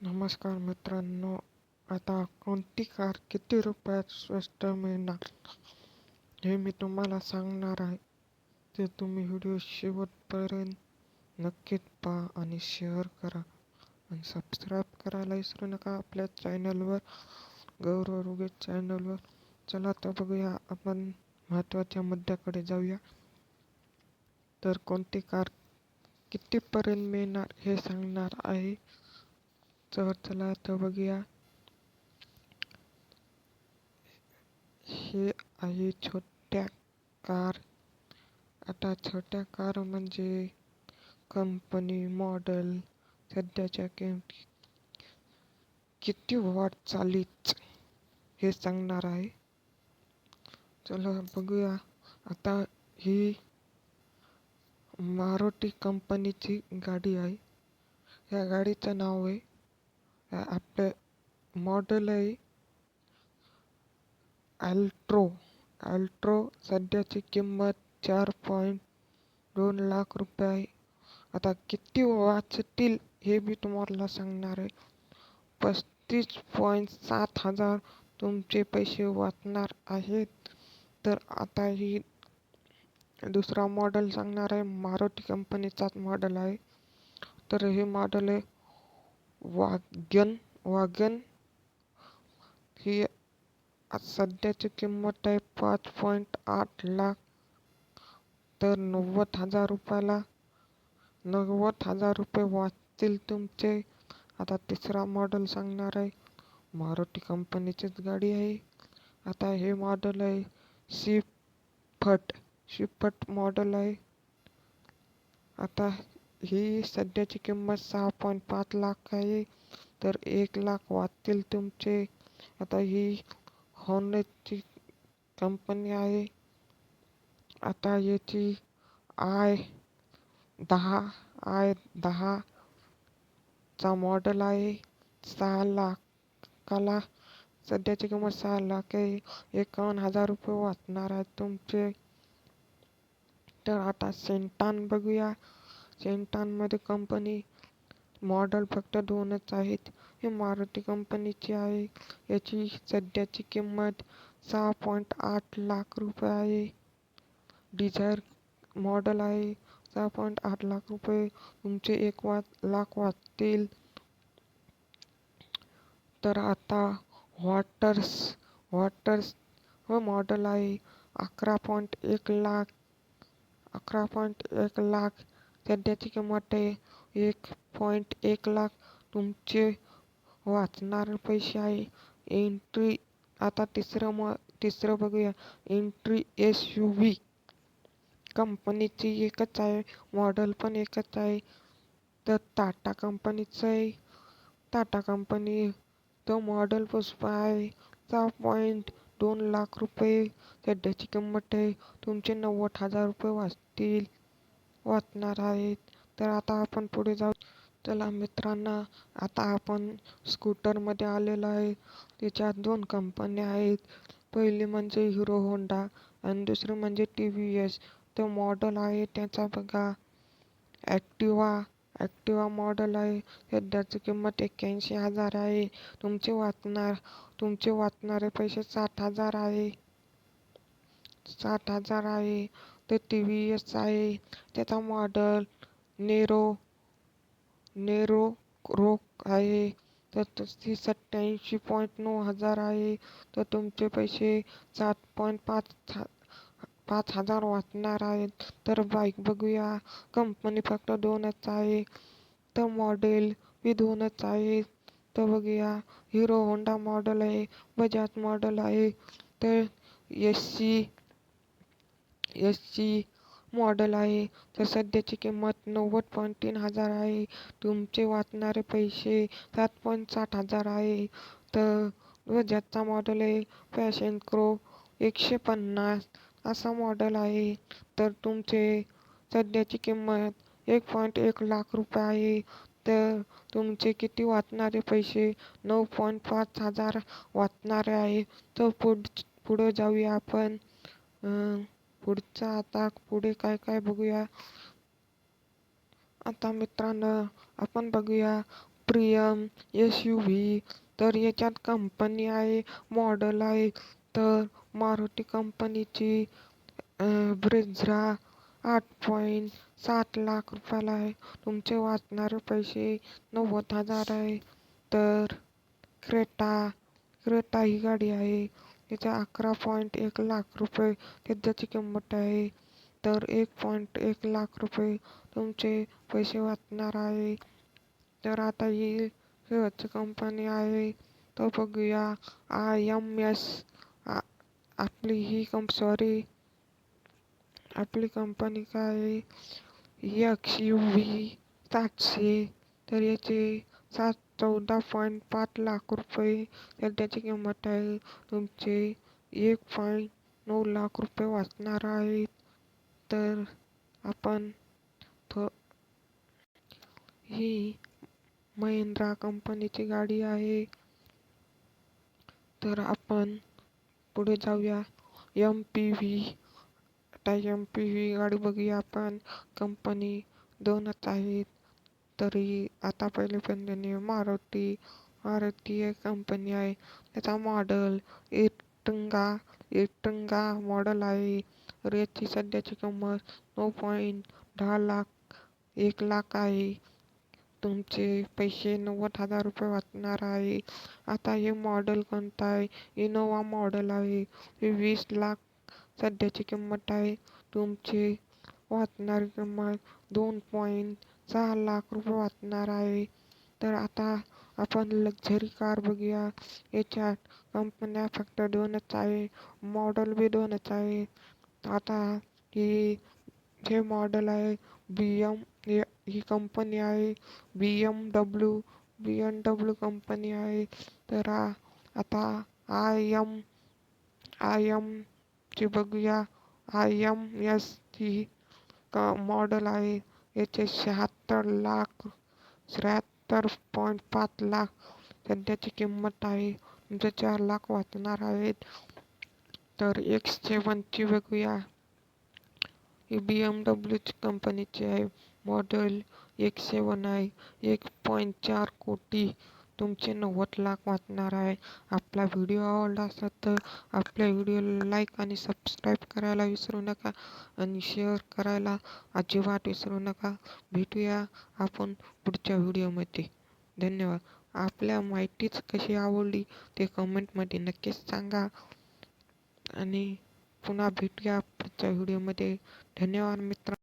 नमस्कार मित्रांनो आता कोणती कार किती रुपयात स्वस्त मिळणार? हे मी तुम्हाला सांगणार आहे. ते तुम्ही व्हिडिओ शेवटपर्यंत नक्कीच पहा आणि शेअर करा. आणि सबस्क्राईब करायला विसरू नका आपल्या चॅनलवर गौरव रुगे चॅनलवर. चला तर बघूया आपण महत्त्वाच्या मुद्द्याकडे जाऊया. तर कोणती कार कितीपर्यंत मिळणार हे सांगणार आहे. तर चला तर बघूया. हे आहे छोट्या कार. आता छोट्या कार म्हणजे कंपनी मॉडेल सध्याच्या किमती किती वॉट चालीच हे सांगणार आहे. चला बघूया. आता ही मारुती कंपनीची गाडी आहे. या गाडीचं नाव आहे आपलं मॉडेल आहे अल्ट्रो अल्ट्रो सध्याची किंमत चार पॉईंट दोन लाख रुपये आहे. आता किती वाचतील हे मी तुम्हाला सांगणार आहे. पस्तीस पॉईंट सात हजार तुमचे पैसे वाचणार आहेत. तर आता ही दुसरा मॉडेल सांगणार आहे. मारुती कंपनीचाच मॉडेल आहे. तर हे मॉडेल आहे वागन वागन. ही सध्याची किंमत आहे पाच पॉईंट आठ लाख. तर नव्वद हजार रुपयाला नव्वद हजार रुपये वाचतील तुमचे. आता तिसरा मॉडेल सांगणार आहे. मारुती कंपनीचीच गाडी आहे. आता हे मॉडेल आहे शिफट शिफट मॉडेल आहे. आता ही सध्याची किंमत सहा पॉईंट पाच लाख आहे. तर एक लाख वाचतील तुमचे. आता ही होंडाची कंपनी आहे. आता याची आय दहा आय दहा चा मॉडेल आहे. सहा लाखाला सध्याची किंमत सहा लाख आहे. एकावन्न हजार रुपये वाचणार आहे तुमचे. तर आता सेंटान बघूया. सेंटानमध्ये कंपनी मॉडेल फक्त दोनच आहेत. हे मारुती कंपनीची आहे. याची सध्याची किंमत सहा पॉईंट आठ लाख रुपये आहे. डिझायर मॉडेल आहे. सहा पॉईंट आठ लाख रुपये. तुमचे एक वा लाख वाचतील. तर आता वॉटर्स वॉटर्स व मॉडेल आहे. अकरा पॉईंट एक लाख अकरा पॉईंट एक लाख सध्याची किंमत आहे एक पॉईंट एक लाख. तुमचे वाचणार पैसे आहे. एंट्री आता तिसरं म तिसरं बघूया. एंट्री एस यू व्ही कंपनीची एकच आहे. मॉडेल पण एकच आहे. तर टाटा कंपनीचं आहे. टाटा कंपनी तो मॉडेल पुष्पा आहे. सहा पॉईंट दोन लाख रुपये. सध्याची किंमत आहे. तुमचे नव्वद हजार रुपये वाचतील. वाचणार आहेत तर आता आपण पुढे जाऊ. चला मित्रांना आता आपण स्कूटरमध्ये आलेलो आहे. त्याच्यात दोन कंपन्या आहेत. पहिली म्हणजे हिरो होंडा आणि दुसरी म्हणजे टी व्ही एस. तो मॉडेल आहे त्याचा बघा. ॲक्टिवा ॲक्टिवा मॉडेल आहे. सध्याची किंमत एक्क्याऐंशी हजार आहे. तुमचे वाचणार तुमचे वाचणारे पैसे साठ हजार आहे. साठ हजार आहे. तर टी व्ही एस आहे. त्याचा मॉडल नेरो नेरो रोक आहे. तर ती सत्याऐंशी पॉईंट नऊ हजार आहे. तर तुमचे पैसे सात पॉईंट पाच पाच हजार वाचणार आहेत. तर बाईक बघूया. कंपनी फक्त दोनच आहे. तर मॉडेल बी दोनच आहे. तर बघूया. हिरो होंडा मॉडेल आहे. बजाज मॉडेल आहे. तर S C S C model आहे. तर सध्याची किंमत नव्वद पॉईंट तीन हजार आहे. तुमचे वाचणारे पैसे सात पॉईंट साठ हजार आहे. तर ज्याचा मॉडेल आहे फॅशन क्रो एकशे पन्नास असा मॉडेल आहे. तर तुमचे सध्याची किंमत एक पॉईंट एक लाख रुपये आहे. तर तुमचे किती वाचणारे पैसे नऊ पॉईंट पाच हजार वाचणारे आहे. तर पुढ पुढं जाऊया आपण. पुढचा आता पुढे काय काय बघूया. आता मित्रांनो आपण बघूया प्रियम एस यू व्ही तर याच्यात कंपनी आहे मॉडल आहे तर मारुती कंपनीची ब्रिझ्रा आठ पॉईंट सात लाख रुपयाला आहे. तुमचे वाचणारे पैसे नव्वद हजार आहे. तर क्रेटा क्रेटा ही गाडी आहे. तिचा अकरा पॉईंट एक लाख रुपये सध्याची किंमत आहे. तर एक पॉईंट एक लाख रुपये तुमचे पैसे वाचणार आहे. तर आता ही शेवटची कंपनी आहे. तर बघूया. आय एम एस आपली ही कंप सॉरी आपली कंपनी काय आहे? एक्स यू व्ही सातशे. तर याचे सात चौदा पॉईंट पाच लाख रुपये सध्याची किंमत आहे. तुमचे एक पॉईंट नऊ लाख रुपये वाचणार आहेत. तर आपण थो ही महिंद्रा कंपनीची गाडी आहे. तर आपण पुढे जाऊया. एम पी व्ही आता एम पी व्ही गाडी बघूया आपण. कंपनी दोनच आहेत. तरी आता पहिले पण त्यांनी मारुती मारुती एक कंपनी आहे. त्याचा मॉडल इटंगा इटंगा मॉडल आहे. तर याची सध्याची किंमत नऊ पॉईंट दहा लाख एक लाख आहे. तुमचे पैसे नव्वद हजार रुपये वाचणार आहे. आता हे मॉडल कोणतं आहे? इनोवा मॉडल आहे. हे वीस लाख सध्याची किंमत आहे. तुमचे वाचणारी किंमत दोन पॉईंट सहा लाख रुपये वाचणार आहे. तर आता आपण लक्झरी कार बघूया. याच्यात कंपन्या फक्त दोनच आहे. मॉडल बी दोनच आहे. आता ही, हे मॉडल आहे. बी एम ही कंपनी आहे. B M W B M W company आहे. तर आता आय एम आय एमची बघूया. आय एम एस ही मॉडल आहे. याचे शहात्तर लाख शहात्तर पॉईंट पाच लाख सध्याची किंमत आहे. तुमचे चार लाख वाचणार आहेत. तर एक्स सेवनची बघूया. ही बी एम डब्ल्यूची कंपनीची आहे. मॉडेल एक सेवन आहे. एक पॉईंट चार कोटी तुमचे नव्वद लाख वाचणार आहे. आपला व्हिडिओ आवडला असेल तर आपल्या व्हिडिओला लाईक आणि सबस्क्राईब करायला विसरू नका आणि शेअर करायला अजिबात विसरू नका. भेटूया आपण पुढच्या व्हिडिओमध्ये धन्यवाद. आपल्या माहितीच कशी आवडली ते कमेंटमध्ये नक्कीच सांगा. आणि पुन्हा भेटूया पुढच्या व्हिडिओमध्ये धन्यवाद मित्र